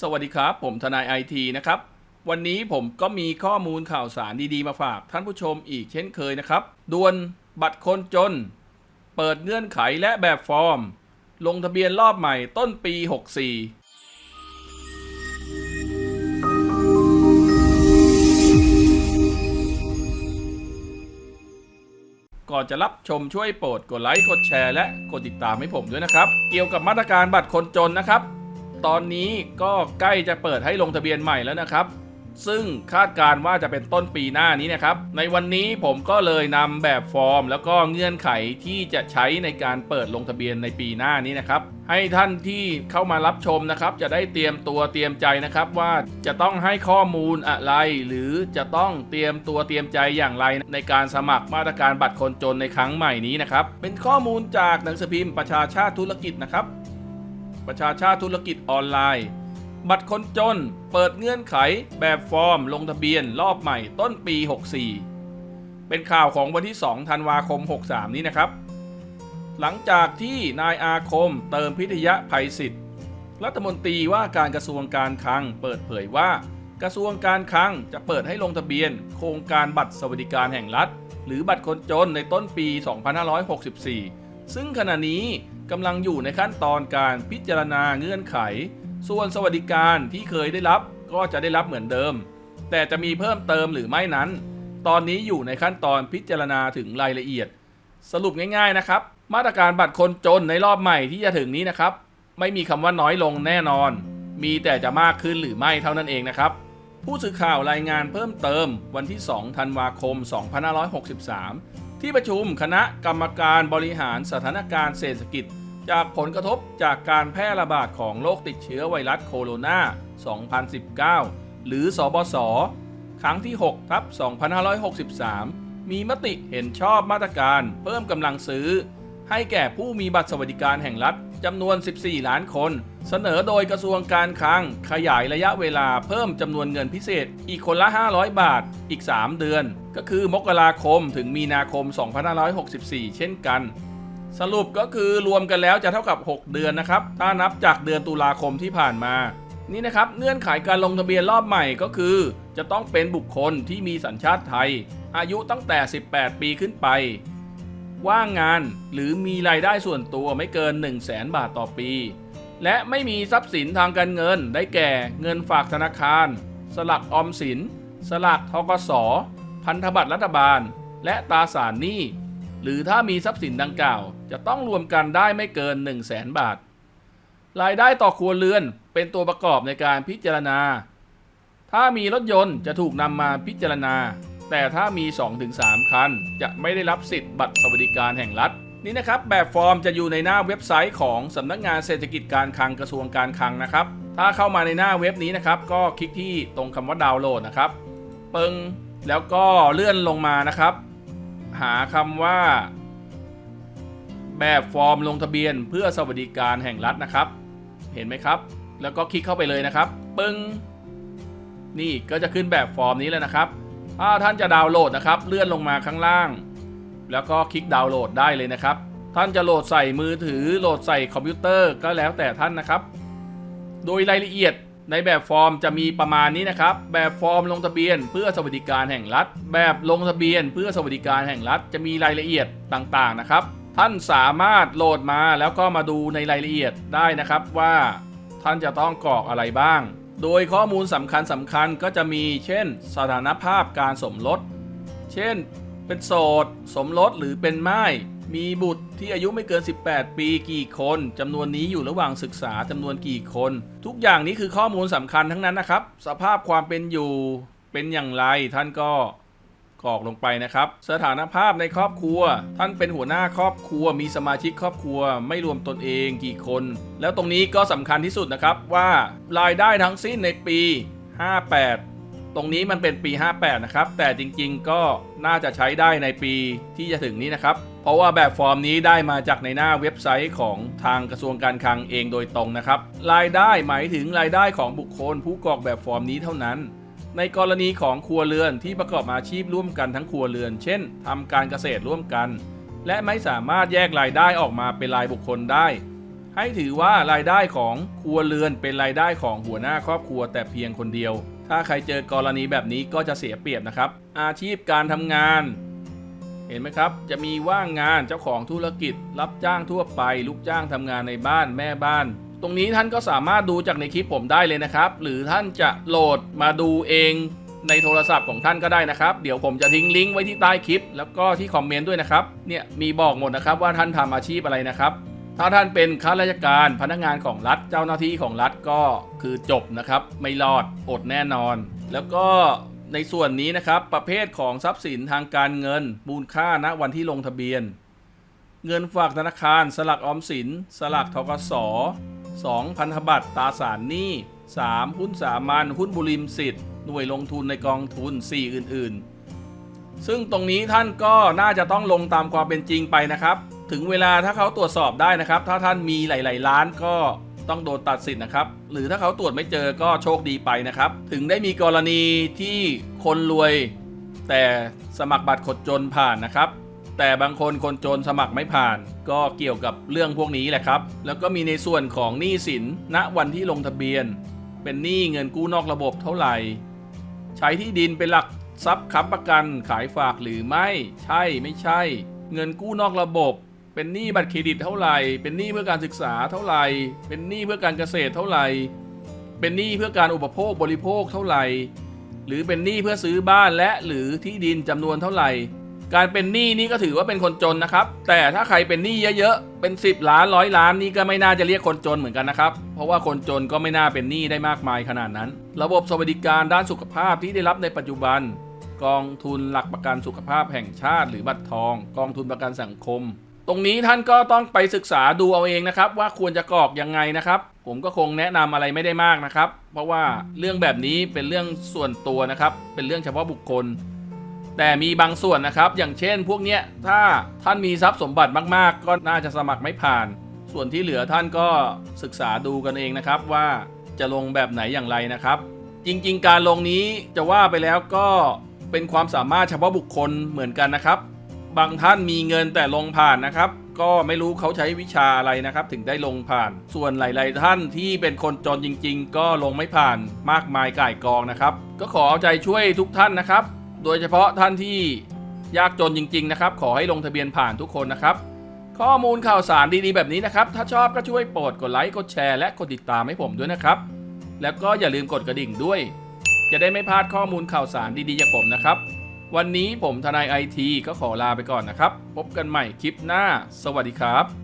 สวัสดีครับ ผมทนายไอทีนะครับ วันนี้ผมก็มีข้อมูลข่าวสารดีๆมาฝากท่านผู้ชมอีกเช่นเคยนะครับด่วนบัตรคนจน เปิดเงื่อนไขและแบบฟอร์ม ลงทะเบียนรอบใหม่ต้นปี 64ก่อนจะรับชมช่วยโปรดกดไลค์กดแชร์และกดติดตามให้ผมด้วยนะครับ เกี่ยวกับมาตรการบัตรคนจนนะครับ ตอนนี้ก็ใกล้จะเปิดให้ลงทะเบียนใหม่แล้วนะครับ ซึ่งคาดการณ์ว่าจะเป็นต้นปีหน้านี้นะครับ ในวันนี้ผมก็เลยนำแบบฟอร์ม แล้วก็เงื่อนไขที่จะใช้ในการเปิดลงทะเบียนในปีหน้านี้นะครับ ให้ท่านที่เข้ามารับชมนะครับ จะได้เตรียมตัวเตรียมใจนะครับ ว่าจะต้องให้ข้อมูลอะไร หรือจะต้องเตรียมตัวเตรียมใจอย่างไร ในการสมัครมาตรการบัตรคนจนในครั้งใหม่นี้นะครับ เป็นข้อมูลจากหนังสือพิมพ์ประชาชาติธุรกิจนะครับ ประชาชาติธุรกิจออนไลน์ บัตรคนจนเปิดเงื่อนไขแบบฟอร์ม ลงทะเบียนรอบใหม่ต้นปี 64 เป็นข่าวของวันที่ 2 ธันวาคม 63 นี้นะครับ หลังจากที่นายอาคมเติมพิทยะภัยศิษย์รัฐมนตรีว่าการกระทรวงการคลังเปิดเผยว่า กระทรวงการคลังจะเปิดให้ลงทะเบียน โครงการบัตรสวัสดิการแห่งรัฐ หรือบัตรคนจนในต้นปี 2564 ซึ่งขณะนี้ กำลังอยู่ในขั้นตอนการพิจารณาเงื่อนไข ส่วนสวัสดิการที่เคยได้รับก็จะได้รับเหมือนเดิม แต่จะมีเพิ่มเติมหรือไม่นั้น ตอนนี้อยู่ในขั้นตอนพิจารณาถึงรายละเอียด สรุปง่ายๆนะครับ มาตรการบัตรคนจนในรอบใหม่ที่จะถึงนี้นะครับ ไม่มีคำว่าน้อยลงแน่นอน มีแต่จะมากขึ้นหรือไม่เท่านั้นเองนะครับ ผู้สื่อข่าวรายงานเพิ่มเติมวันที่ 2 ธันวาคม 2563 ที่ประชุมคณะกรรมการบริหารสถานการณ์เศรษฐกิจ จากผลกระทบจากการแพร่ระบาดของโรคติดเชื้อไวรัสโคโรนา 2019 หรือ สบศครั้งที่ 6 ทับ 2563 มีมติเห็นชอบมาตรการเพิ่มกำลังซื้อ ให้แก่ผู้มีบัตรสวัสดิการแห่งรัฐ จำนวน 14 ล้านคน เสนอโดยกระทรวงการคลัง ขยายระยะเวลาเพิ่มจำนวนเงินพิเศษ อีกคนละ 500 บาท อีก 3 เดือน ก็คือมกราคมถึงมีนาคม 2564 เช่นกัน สรุปก็คือรวมกันแล้วจะเท่ากับ 6 เดือนนะครับ ถ้านับจากเดือนตุลาคมที่ผ่านมา นี่นะครับเงื่อนไขการลงทะเบียนรอบใหม่ก็คือ จะต้องเป็นบุคคลที่มีสัญชาติไทย อายุตั้งแต่ 18 ปีขึ้นไป ว่างงาน หรือมีรายได้ส่วนตัวไม่เกิน 1 0 0 0 0แสนบาทต่อปี และไม่มีทรัพย์สินทางการเงินได้แก่เงินฝากธนาคาร สลักออมสิน สลักทกส พันธบัตรรัฐบาล และตราสารหนี้ หรือถ้ามีทรัพย์สินดังกล่าว จะต้องรวมกันได้ไม่เกิน 1 0 0 0 0แสนบาท รายได้ต่อครัวเรือนเป็นตัวประกอบในการพิจารณา ถ้ามีรถยนต์จะถูกนำมาพิจารณา แต่ถ้ามี 2-3 คัน จะไม่ได้รับสิทธิ์บัตรสวัสดิการแห่งรัฐนี่นะครับแบบฟอร์มจะอยู่ในหน้าเว็บไซต์ของสำนักงานเศรษฐกิจการคลังกระทรวงการคลังนะครับ ถ้าเข้ามาในหน้าเว็บนี้นะครับ ก็คลิกที่ตรงคำว่าดาวน์โหลดนะครับปึ้งแล้วก็เลื่อนลงมานะครับ หาคำว่า แบบฟอร์มลงทะเบียนเพื่อสวัสดิการแห่งรัฐนะครับ เห็นไหมครับ แล้วก็คลิกเข้าไปเลยนะครับ ปึ้งนี่ก็จะขึ้นแบบฟอร์มนี้เลยนะครับ ถ้าท่านจะดาวน์โหลดนะครับ เลื่อนลงมาข้างล่าง แล้วก็คลิกดาวน์โหลดได้เลยนะครับ ท่านจะโหลดใส่มือถือโหลดใส่คอมพิวเตอร์ก็แล้วแต่ท่านนะครับ โดยรายละเอียดในแบบฟอร์มจะมีประมาณนี้นะครับ แบบฟอร์มลงทะเบียนเพื่อสวัสดิการแห่งรัฐ แบบลงทะเบียนเพื่อสวัสดิการแห่งรัฐ จะมีรายละเอียดต่างๆนะครับ ท่านสามารถโหลดมาแล้วก็มาดูในรายละเอียดได้นะครับว่าท่านจะต้องกรอกอะไรบ้าง โดยข้อมูลสำคัญสำคัญก็จะมีเช่น สถานภาพการสมรส เช่น เป็นโสด สมรสหรือเป็นไม่มีบุตรที่อายุไม่เกิน 18 ปีกี่คนจำนวนนี้อยู่ระหว่างศึกษาจำนวนกี่คน ทุกอย่างนี้คือข้อมูลสำคัญทั้งนั้นนะครับ สภาพความเป็นอยู่เป็นอย่างไรท่านก็ กรอกลงไปนะครับ สถานภาพในครอบครัว ท่านเป็นหัวหน้าครอบครัว มีสมาชิกครอบครัว ไม่รวมตนเองกี่คน แล้วตรงนี้ก็สำคัญที่สุดนะครับว่ารายได้ทั้งสิ้นในปี 58ตรงนี้มันเป็นปี 58 นะครับ แต่จริงๆ ก็น่าจะใช้ได้ในปีที่จะถึงนี้นะครับ เพราะว่าแบบฟอร์มนี้ได้มาจากในหน้าเว็บไซต์ของทางกระทรวงการคลังเองโดยตรงนะครับ รายได้หมายถึงรายได้ของบุคคลผู้กรอกแบบฟอร์มนี้เท่านั้น ในกรณีของครัวเรือนที่ประกอบอาชีพร่วมกันทั้งครัวเรือน เช่นทำการเกษตรร่วมกัน และไม่สามารถแยกรายได้ออกมาเป็นรายบุคคลได้ ให้ถือว่ารายได้ของครัวเรือนเป็นรายได้ของหัวหน้าครอบครัวแต่เพียงคนเดียว ถ้าใครเจอกรณีแบบนี้ก็จะเสียเปรียบนะครับ อาชีพการทำงาน เห็นไหมครับ จะมีว่างงานเจ้าของธุรกิจ รับจ้างทั่วไป ลูกจ้างทำงานในบ้านแม่บ้าน ตรงนี้ท่านก็สามารถดูจากในคลิปผมได้เลยนะครับ หรือท่านจะโหลดมาดูเองในโทรศัพท์ของท่านก็ได้นะครับ เดี๋ยวผมจะทิ้งลิงก์ไว้ที่ใต้คลิป แล้วก็ที่คอมเมนต์ด้วยนะครับ เนี่ยมีบอกหมดนะครับว่าท่านทำอาชีพอะไรนะครับ ถ้าท่านเป็นข้าราชการพนักงานของรัฐเจ้าหน้าที่ของรัฐก็คือจบนะครับ ไม่รอดอดแน่นอน แล้วก็ในส่วนนี้นะครับ ประเภทของทรัพย์สินทางการเงิน มูลค่าณวันที่ลงทะเบียน เงินฝากธนาคาร สลักออมสิน สลักทกส 2 พันธบัตรตราสารหนี้ 3 หุ้นสามัญหุ้นบุริมสิทธิ์หน่วยลงทุนในกองทุน 4 อื่นๆ ซึ่งตรงนี้ท่านก็น่าจะต้องลงตามความเป็นจริงไปนะครับ ถึงเวลาถ้าเขาตรวจสอบได้นะครับ ถ้าท่านมีหลาย ๆ ล้านก็ต้องโดนตัดสิทธิ์นะครับ หรือถ้าเขาตรวจไม่เจอก็โชคดีไปนะครับ ถึงได้มีกรณีที่คนรวย แต่สมัครบัตรคนจนผ่านนะครับ แต่บางคนคนจนสมัครไม่ผ่าน ก็เกี่ยวกับเรื่องพวกนี้แหละครับ แล้วก็มีในส่วนของหนี้สินณวันที่ลงทะเบียน เป็นหนี้เงินกู้นอกระบบเท่าไหร่ ใช้ที่ดินเป็นหลักทรัพย์ค้ำประกันขายฝากหรือไม่ ใช่ไม่ใช่ เงินกู้นอกระบบ เป็นหนี้บัตรเครดิตเท่าไหร่ เป็นหนี้เพื่อการศึกษาเท่าไหร่ เป็นหนี้เพื่อการเกษตรเท่าไหร่ เป็นหนี้เพื่อการอุปโภคบริโภคเท่าไหร่ หรือเป็นหนี้เพื่อซื้อบ้านและหรือที่ดินจำนวนเท่าไหร่ การเป็นหนี้นี่ก็ถือว่าเป็นคนจนนะครับ แต่ถ้าใครเป็นหนี้เยอะๆ เป็น 10 ล้านร้อยล้านนี่ก็ไม่น่าจะเรียกคนจนเหมือนกันนะครับ เพราะว่าคนจนก็ไม่น่าเป็นหนี้ได้มากมายขนาดนั้น ระบบสวัสดิการด้านสุขภาพที่ได้รับในปัจจุบัน กองทุนหลักประกันสุขภาพแห่งชาติ หรือบัตรทอง กองทุนประกันสังคม ตรงนี้ท่านก็ต้องไปศึกษาดูเอาเองนะครับ ว่าควรจะกรอกยังไงนะครับ ผมก็คงแนะนำอะไรไม่ได้มากนะครับ เพราะว่าเรื่องแบบนี้เป็นเรื่องส่วนตัวนะครับ เป็นเรื่องเฉพาะบุคคล แต่มีบางส่วนนะครับ อย่างเช่นพวกเนี้ยถ้าท่านมีทรัพย์สมบัติมากๆ ก็น่าจะสมัครไม่ผ่าน ส่วนที่เหลือท่านก็ศึกษาดูกันเองนะครับว่าจะลงแบบไหนอย่างไรนะครับ จริงๆ การลงนี้จะว่าไปแล้วก็เป็นความสามารถเฉพาะบุคคลเหมือนกันนะครับ บางท่านมีเงินแต่ลงผ่านนะครับ ก็ไม่รู้เขาใช้วิชาอะไรนะครับ ถึงได้ลงผ่าน ส่วนหลาย ๆ ท่านที่เป็นคนจนจริง ๆ ก็ลงไม่ผ่านมากมายก่ายกองนะครับ ก็ขอเอาใจช่วยทุกท่านนะครับ โดยเฉพาะท่านที่ยากจนจริง ๆ นะครับ ขอให้ลงทะเบียนผ่านทุกคนนะครับ ข้อมูลข่าวสารดีๆแบบนี้นะครับ ถ้าชอบก็ช่วยโปรดกดไลค์กดแชร์และกดติดตามให้ผมด้วยนะครับ แล้วก็อย่าลืมกดกระดิ่งด้วย จะได้ไม่พลาดข้อมูลข่าวสารดีๆจากผมนะครับ วันนี้ผมทนายไอทีก็ขอลาไปก่อนนะครับ พบกันใหม่คลิปหน้า สวัสดีครับ